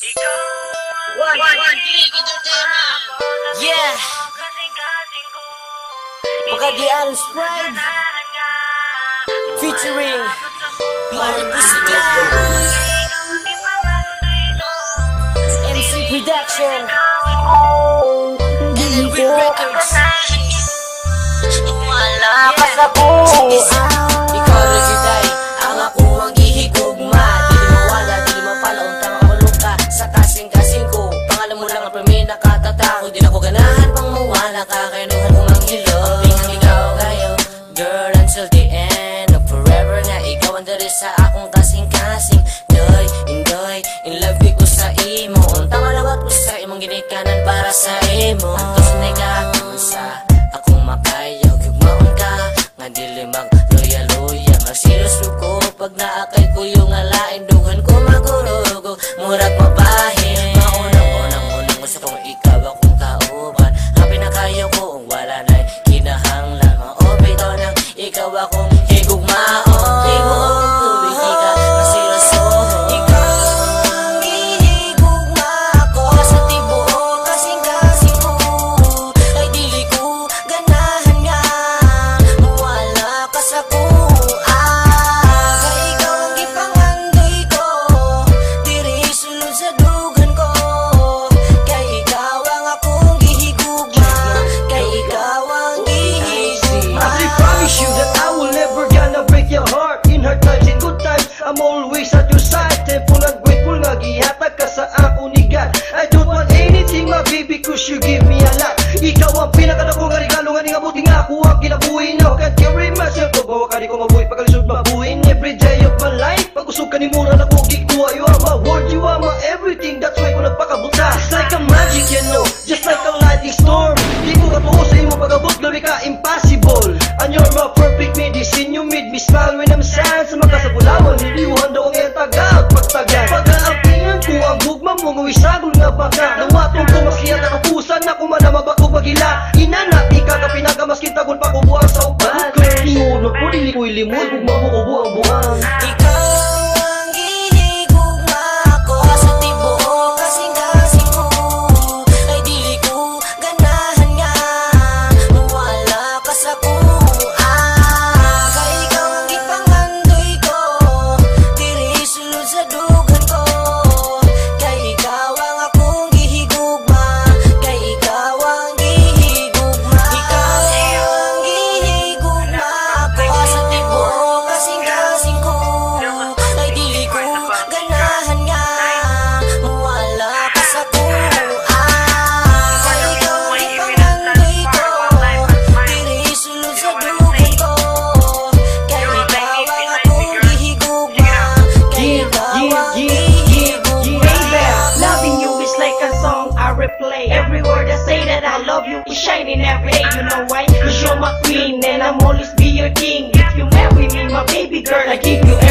Yeah. Pagadian Sprite featuring MC Production. Delivy Records. Wala Ikaw na kita unang ilog ikaw kayo Girl, until the end of forever Na ikaw ang dari sa akong kasing-kasing Doy, indoy, in love di sa imo Untang alawat sa imong ginikanan para sa imo Ang tusunay ka, sa akong makayaw Gugmaon ka, nga dilimag Loya, loya, nga serious pag naakay puso ka ni yeah, yeah, yeah, yeah. Loving you is like a song I replay. Every word I say that I love you is shining every day. You know why? Cause you're my queen and I'm always be your king. If you marry me, my baby girl, I give you everything.